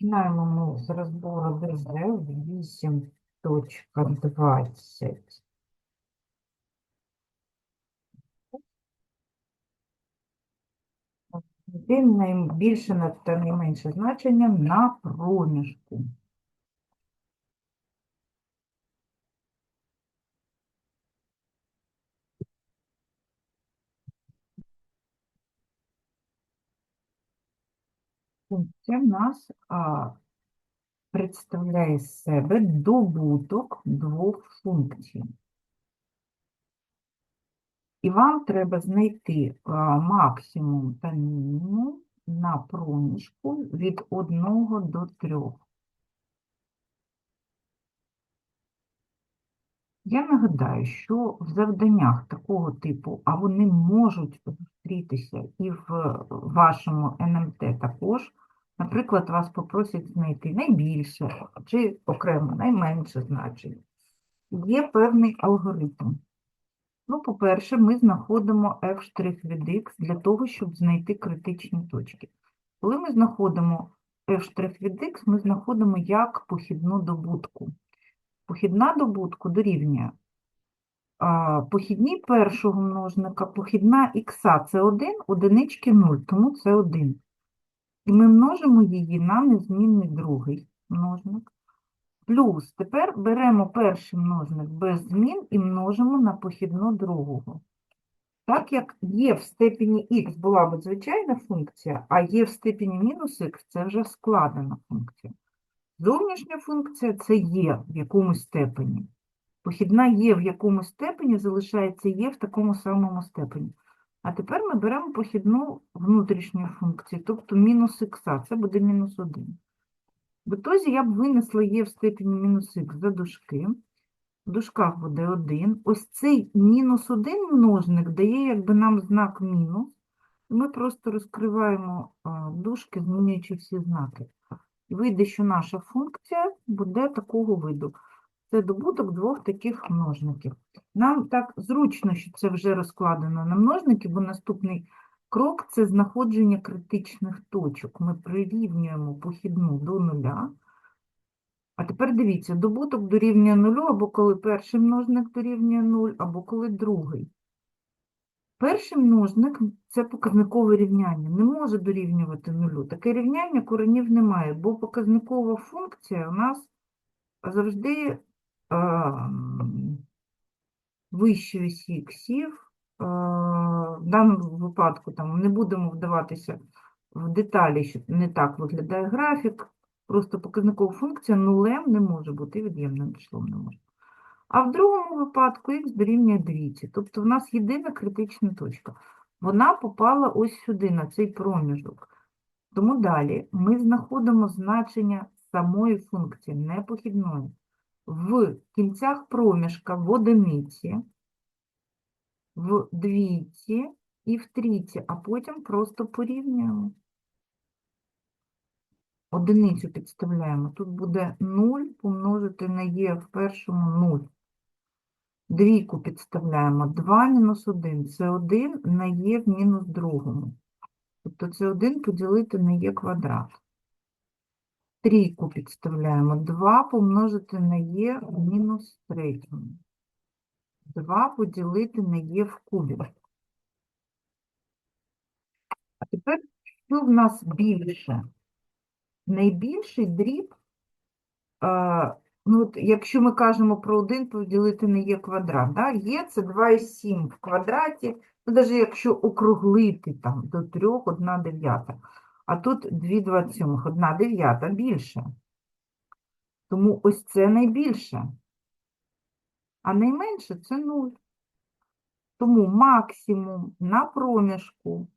Починаємо ми з розбору ДЗ 8.20. Де найбільше та найменше значення на проміжку. Функція в нас а, представляє з себе добуток двох функцій. І вам треба знайти максимум та мінімум на проміжку від 1 до 3. Я нагадаю, що в завданнях такого типу, а вони можуть зустрітися і в вашому НМТ також, наприклад, вас попросять знайти найбільше чи окремо найменше значення. Є певний алгоритм. Ну, по-перше, ми знаходимо f' від x для того, щоб знайти критичні точки. Коли ми знаходимо f' від x, ми знаходимо як похідну добутку. Похідна добутку дорівнює а, похідній першого множника, похідна х це 1, одинички 0, тому це 1. І ми множимо її на незмінний другий множник. Плюс тепер беремо перший множник без змін і множимо на похідну другого. Так як є в степені х була б звичайна функція, а є в степені мінус х це вже складена функція. Зовнішня функція це є в якомусь степені. Похідна є в якомусь степені, залишається є в такому самому степені. А тепер ми беремо похідну внутрішню функцію, тобто мінус х, це буде мінус 1. В ітозі я б винесла є в степені мінус х за дужки. В дужках буде 1. Ось цей мінус 1 множник дає якби нам знак мінус. Ми просто розкриваємо дужки, змінюючи всі знаки. Вийде, що наша функція буде такого виду. Це добуток двох таких множників. Нам так зручно, що це вже розкладено на множники, бо наступний крок – це знаходження критичних точок. Ми прирівнюємо похідну до нуля. А тепер дивіться, добуток дорівнює нулю, або коли перший множник дорівнює 0, або коли другий. Перший множник – це показникове рівняння, не може дорівнювати нулю. Таке рівняння коренів немає, бо показникова функція у нас завжди ем, вище осі іксів. Е, В даному випадку там, не будемо вдаватися в деталі, що не так виглядає графік. Просто показникова функція нулем не може бути, від'ємним числом не може. А в другому випадку х дорівнює двійці. Тобто в нас єдина критична точка. Вона попала ось сюди, на цей проміжок. Тому далі ми знаходимо значення самої функції, не похідної, в кінцях проміжка в одиниці, в двійці і в трійці, а потім просто порівнюємо. Одиницю підставляємо. Тут буде 0 помножити на є в першому 0. Двійку підставляємо 2 мінус 1 це 1 на є в мінус другому. Тобто це 1 поділити на є квадрат. Трійку підставляємо 2 помножити на є в мінус третьому. 2 поділити на є в кубі. А тепер, що в нас більше? Найбільший дріб, а, ну, от, якщо ми кажемо про 1 поділити на є квадрат, да? є це 2,7 в квадраті, ну, навіть якщо округлити там, до 3, 1 дев'ята. А тут 2 27, 1 дев'ята більше. Тому ось це найбільше. А найменше це 0. Тому максимум на проміжку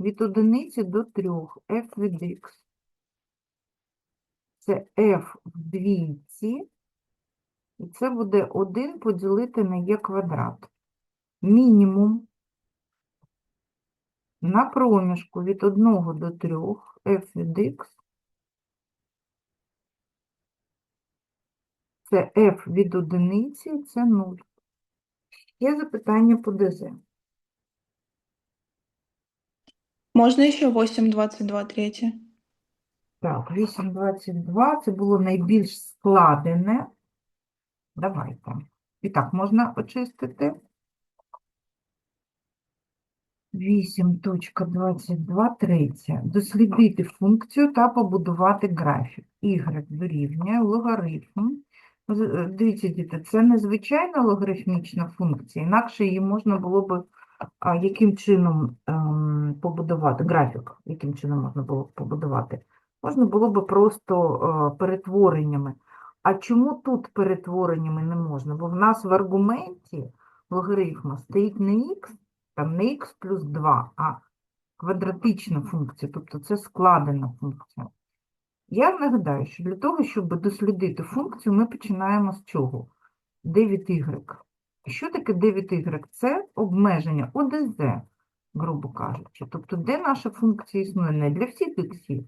від одиниці до 3 f від x. Це f в двійці, і це буде 1 поділити на є квадрат. Мінімум на проміжку від 1 до 3 f від x. Це f від одиниці, це 0. Є запитання по ДЗ. Можно еще 8, 22, 3? Так, 8,22 це було найбільш складене. Давайте. І так, можна очистити. 8.22 третє. Дослідити функцію та побудувати графік. Y дорівнює логарифм. Е, Дивіться, діти, це незвичайна логарифмічна функція, інакше її можна було б яким чином ем, побудувати, графік, яким чином можна було б побудувати? Можна було б просто е, перетвореннями. А чому тут перетвореннями не можна? Бо в нас в аргументі логарифму стоїть не х, там не х плюс 2, а квадратична функція, тобто це складена функція. Я нагадаю, що для того, щоб дослідити функцію, ми починаємо з чого? 9y. Що таке 9y? Це обмеження ОДЗ, грубо кажучи. Тобто, де наша функція існує не для всіх іксів.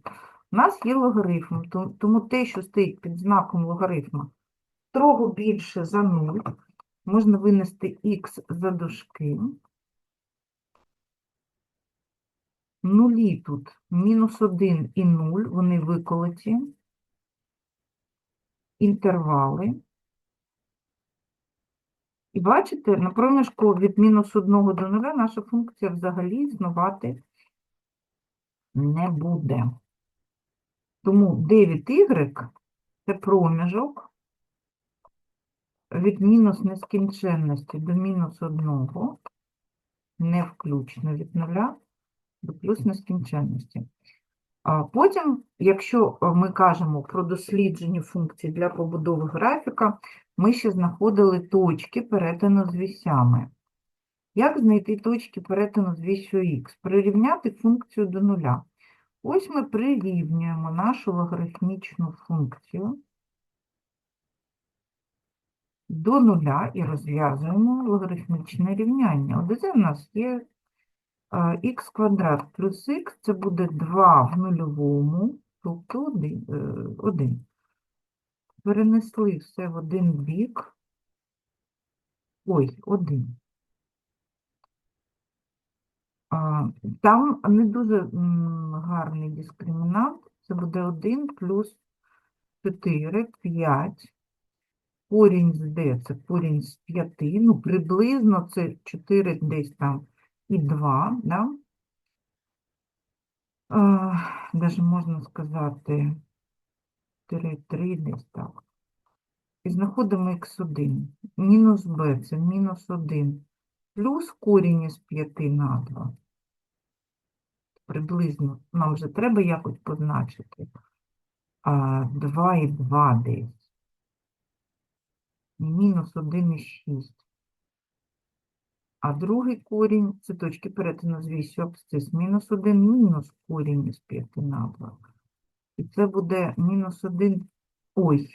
У нас є логарифм, тому те, що стоїть під знаком логарифма, строго більше за 0. Можна винести х за дужки. Нулі тут мінус 1 і 0, вони виколоті. Інтервали. І бачите, на проміжку від мінус 1 до 0 наша функція взагалі існувати не буде. Тому 9y – це проміжок від мінус нескінченності до мінус 1, не включно від 0 до плюс нескінченності. Потім, якщо е, ми кажемо про досліджені функції для побудови графіка, ми ще знаходили точки перетину з вісями. Як знайти точки перетину з вісю х? Прирівняти функцію до нуля. Ось ми прирівнюємо нашу логарифмічну функцію до нуля і розв'язуємо логарифмічне рівняння. ОДЗ в нас є х квадрат плюс х, це буде 2 в нульовому, тобто 1. Перенесли все в один бік. Ой, 1. Там не дуже гарний дискримінант. Це буде 1 плюс 4, 5. Корінь з d – це корінь з 5. Ну, приблизно це 4 десь там і 2, да? Даже можна сказати 3, 3 десь так. І знаходимо х1. Мінус b – це мінус 1. Плюс корінь із 5 на 2. Приблизно нам вже треба якось позначити. А, 2 і 2 десь. Мінус 1 і 6. А другий корінь – це точки перетину з вісю абсцис. Мінус 1 мінус корінь із 5 на 2. І це буде мінус 1. Ой.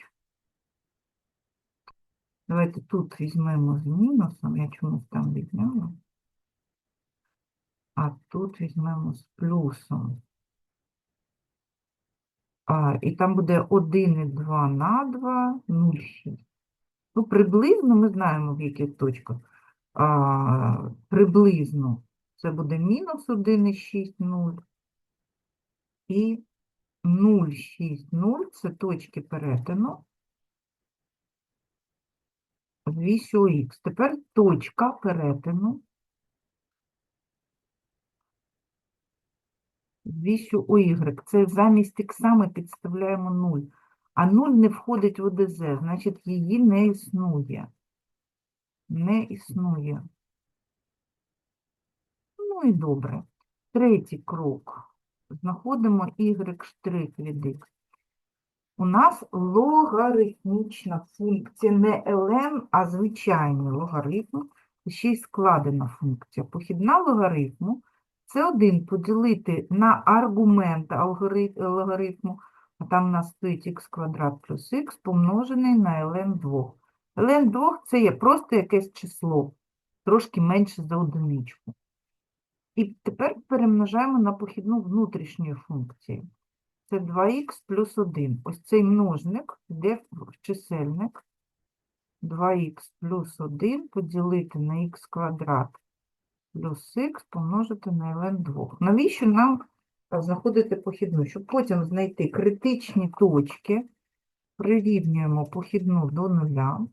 Давайте тут візьмемо з мінусом. Я чомусь там відняла. А тут візьмемо з плюсом. А, і там буде 1 і 2 на 2, 0,6. Ну, приблизно ми знаємо, в яких точках. А, приблизно це буде мінус 1,6, 0. І 0,6, 0 – це точки перетину з вісю х. Тепер точка перетину з вісю y. Це замість х ми підставляємо 0. А 0 не входить в ОДЗ, значить її не існує. Не існує. Ну і добре. Третій крок. Знаходимо y' від x. У нас логарифмічна функція, не ln, а звичайний логарифм, ще й складена функція. Похідна логарифму це 1 поділити на аргумент алгори- логарифму, а там у нас стоїть х квадрат плюс х помножений на ln 2. ln 2 це є просто якесь число, трошки менше за одиничку. І тепер перемножаємо на похідну внутрішньої функції. Це 2х плюс 1. Ось цей множник йде в чисельник. 2х плюс 1 поділити на х квадрат плюс х помножити на ln 2. Навіщо нам знаходити похідну. Щоб потім знайти критичні точки, прирівнюємо похідну до нуля.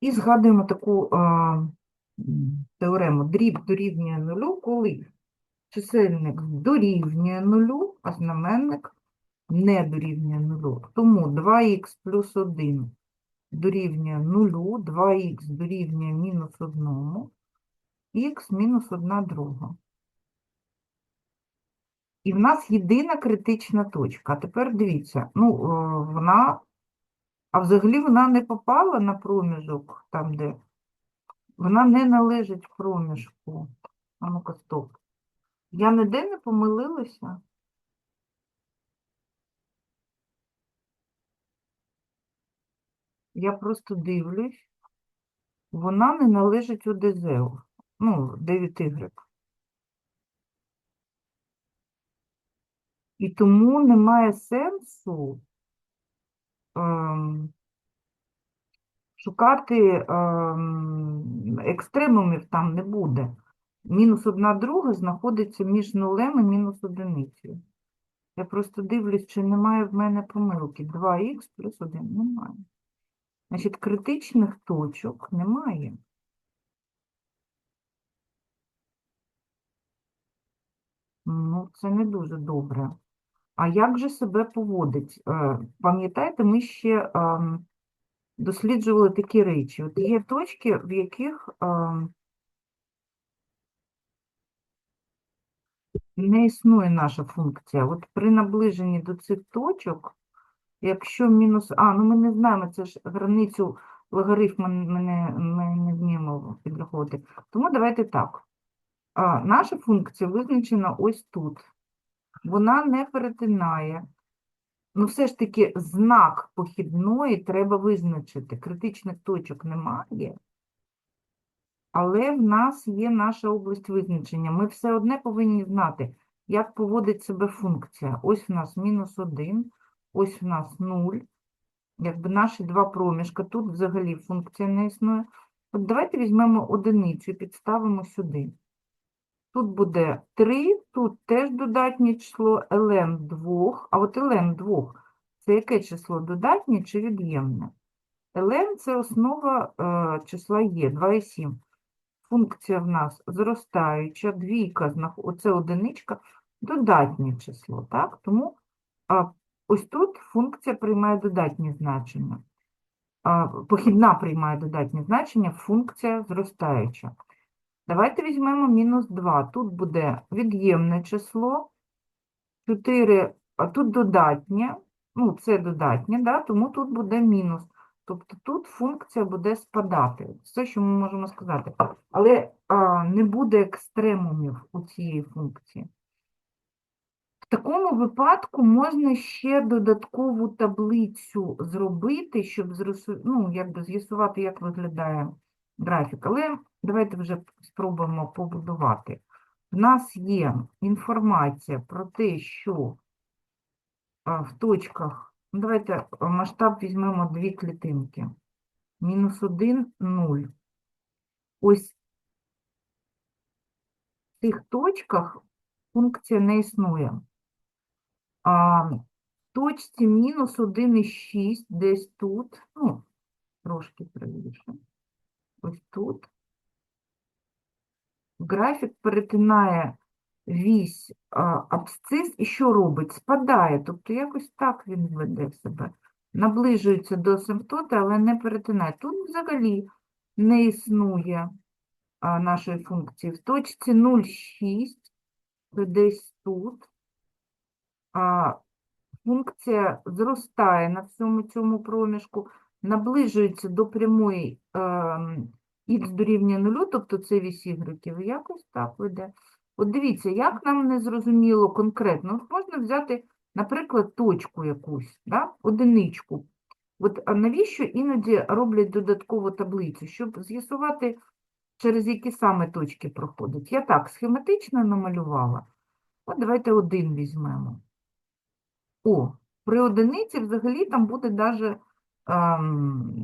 І згадуємо таку а, теорему. Дріб дорівнює нулю, коли чисельник дорівнює нулю, а знаменник не дорівнює нулю. Тому 2х плюс 1 дорівнює нулю, 2х дорівнює мінус 1, х мінус 1 друга. І в нас єдина критична точка. А тепер дивіться, ну, е, вона, а взагалі вона не попала на проміжок, там, де вона не належить проміжку. А ну-ка, стоп. Я ніде не помилилася? Я просто дивлюсь. Вона не належить ОДЗ. Ну, 9Y. І тому немає сенсу ем, шукати ем, екстремумів там не буде. Мінус одна друга знаходиться між нулем і мінус одиницею. Я просто дивлюсь, чи немає в мене помилки. 2х плюс 1 немає. Значить, критичних точок немає. Ну, це не дуже добре. А як же себе поводить? Е, Пам'ятаєте, ми ще ем, досліджували такі речі. От є точки, в яких ем, не існує наша функція. От при наближенні до цих точок, якщо мінус... А, ну ми не знаємо, це ж границю логарифму ми не, ми не вміємо підраховувати. Тому давайте так. А, наша функція визначена ось тут. Вона не перетинає. Ну, все ж таки, знак похідної треба визначити. Критичних точок немає, але в нас є наша область визначення. Ми все одне повинні знати, як поводить себе функція. Ось в нас мінус 1, ось в нас 0. Якби наші два проміжка, тут взагалі функція не існує. От давайте візьмемо одиницю і підставимо сюди. Тут буде 3, тут теж додатнє число ln 2, а от ln 2 – це яке число, додатнє чи від'ємне? ln – це основа е, числа є, 2,7. Функція в нас зростаюча, двійка, оце одиничка, додатнє число, так? Тому ось тут функція приймає додатні значення. Похідна приймає додатні значення, функція зростаюча. Давайте візьмемо мінус 2. Тут буде від'ємне число, 4, а тут додатнє, ну це додатнє, да, тому тут буде мінус. Тобто тут функція буде спадати. Все, що ми можемо сказати. Але а, не буде екстремумів у цієї функції. В такому випадку можна ще додаткову таблицю зробити, щоб зросу- ну, якби з'ясувати, як виглядає графік. Але давайте вже спробуємо побудувати. У нас є інформація про те, що в точках, ну, давайте масштаб візьмемо дві клітинки. Мінус 1, 0. Ось в цих точках функція не існує. А точці мінус 1,6 десь тут, ну, трошки правіше, ось тут. Графік перетинає вісь абсцис і що робить? Спадає, тобто якось так він веде себе. Наближується до асимптоти, але не перетинає. Тут взагалі не існує а, нашої функції. В точці 0,6, то десь тут, функція зростає на всьому цьому проміжку, наближується до прямої ем, х дорівнює нулю, тобто це вісь ігреків, якось так веде. От дивіться, як нам не зрозуміло конкретно. От можна взяти, наприклад, точку якусь, да? одиничку. От навіщо іноді роблять додаткову таблицю, щоб з'ясувати, через які саме точки проходить. Я так схематично намалювала. От давайте один візьмемо. О, при одиниці взагалі там буде даже ем,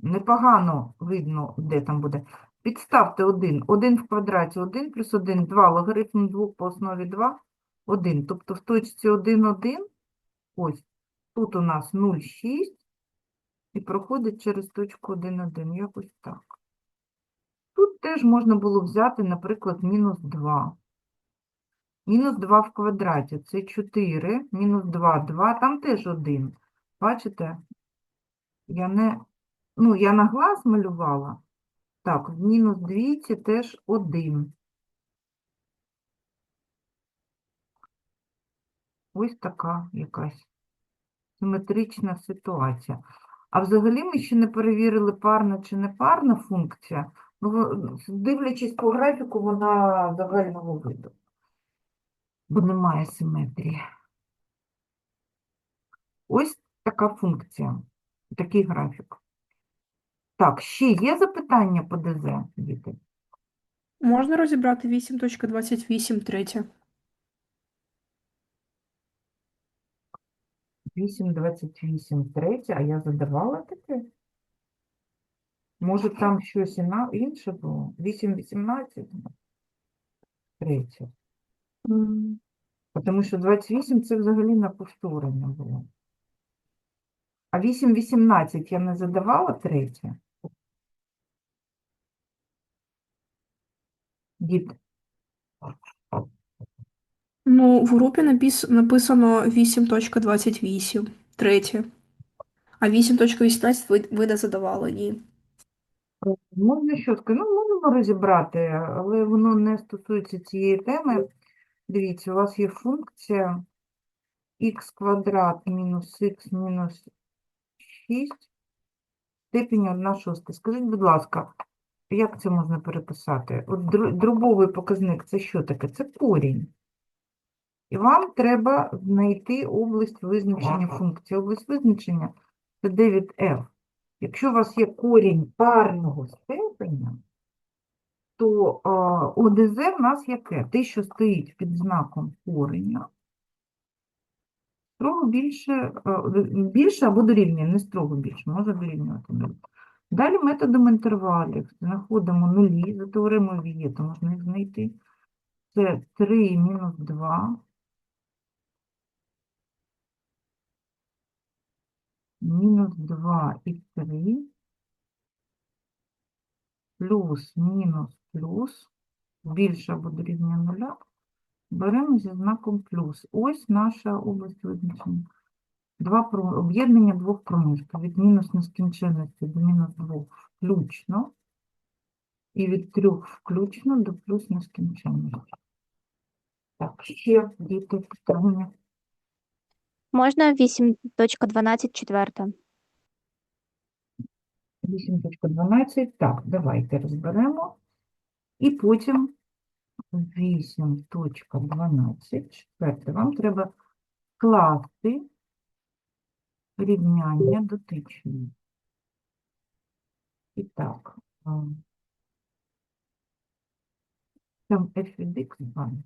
непогано видно, де там буде. Підставте 1. 1 в квадраті 1 плюс 1, 2. Логарифм 2 по основі 2, 1. Тобто в точці 1, 1, ось, тут у нас 0,6 і проходить через точку 1, 1. Якось так. Тут теж можна було взяти, наприклад, мінус 2. Мінус 2 в квадраті – це 4, мінус 2 – 2, там теж 1. Бачите? Я не, ну, я на глаз малювала. Так, в мінус двійці теж 1. Ось така якась симетрична ситуація. А взагалі ми ще не перевірили, парна чи не парна функція. Ну, дивлячись по графіку, вона загального виду. Бо немає симетрії. Ось така функція, такий графік. Так, ще є запитання по ДЗ, діти? Можна розібрати 8.28 третє? 8,28 третє, а я задавала таке? Може, там щось інше було? 8,18 третє. Тому що 28 це взагалі на повторення було. А 8,18 я не задавала третє? Дід, Ну, в групі напіс... написано 8.28 третє. А 8.18 ви, ви не задавали, ні. можна що сказати? Ну, можемо розібрати, але воно не стосується цієї теми. Дивіться, у вас є функція х квадрат мінус х мінус 6 степені 1 шоста. Скажіть, будь ласка, як це можна переписати? От дробовий показник це що таке? Це корінь. І вам треба знайти область визначення функції. Область визначення це 9f. Якщо у вас є корінь парного степеня, то а, ОДЗ в нас яке? Те, що стоїть під знаком кореня, строго більше, а, більше або дорівнює, не строго більше, може дорівнювати. Далі методом інтервалів знаходимо нулі, за теоремою Вієта можна їх знайти. Це 3 мінус 2, мінус 2 і 3, плюс, мінус, плюс, більше або дорівнює нуля, беремо зі знаком плюс. Ось наша область визначення. Два об'єднання двох проміжків від мінус нескінченності до мінус 2 включно, і від 3 включно до плюс нескінченності. Так, ще діти питання. Можна 8.12 четверта? 8.12. Так, давайте розберемо. І потім 8.12. Четверте. Вам треба скласти рівняння дотичні. І так. Там f від x вам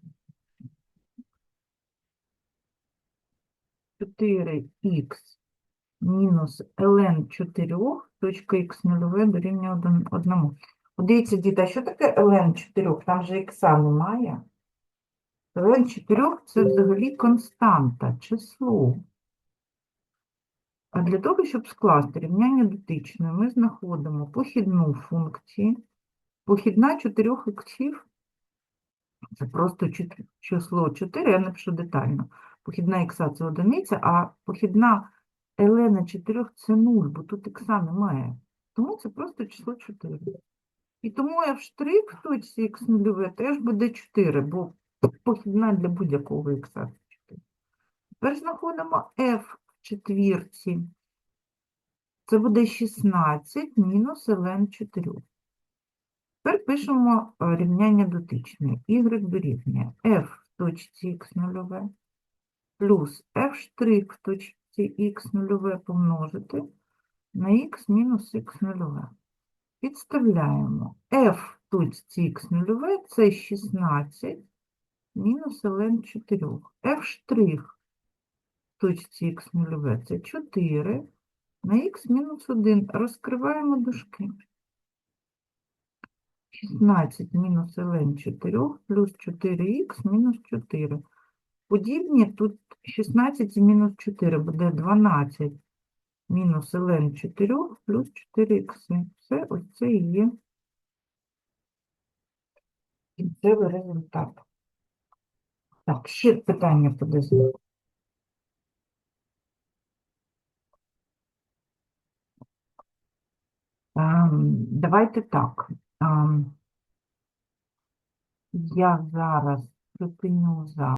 4х мінус ln 4, точка х нульове дорівнює 1. От Дивіться, діти, а що таке ln 4? Там же х немає. ln 4 – це взагалі константа, число. А для того, щоб скласти рівняння дотичної, ми знаходимо похідну функцію. Похідна 4 іксів – це просто число 4, я напишу детально. Похідна ікса – це одиниця, а похідна ln 4 – це 0, бо тут ікса немає. Тому це просто число 4. І тому f' в точці х нульове теж буде 4, бо похідна для будь-якого це 4. Тепер знаходимо f в четвірці. Це буде 16 мінус ln 4. Тепер пишемо е, рівняння дотичне. y дорівнює f в точці х нульове плюс f' в точці х нульове помножити на х мінус х нульове. Підставляємо f в точці х нульове – це 16 мінус ln 4. f' в точці х нульове – це 4 на х мінус 1. Розкриваємо дужки. 16 мінус ln 4 плюс 4х мінус 4. Подібні тут 16 і мінус 4 буде 12 мінус ln 4 плюс 4х. Все, ось це і є кінцевий результат. Так, ще питання по ДЗ. Ем, Давайте так. ем, Я зараз припиню запис.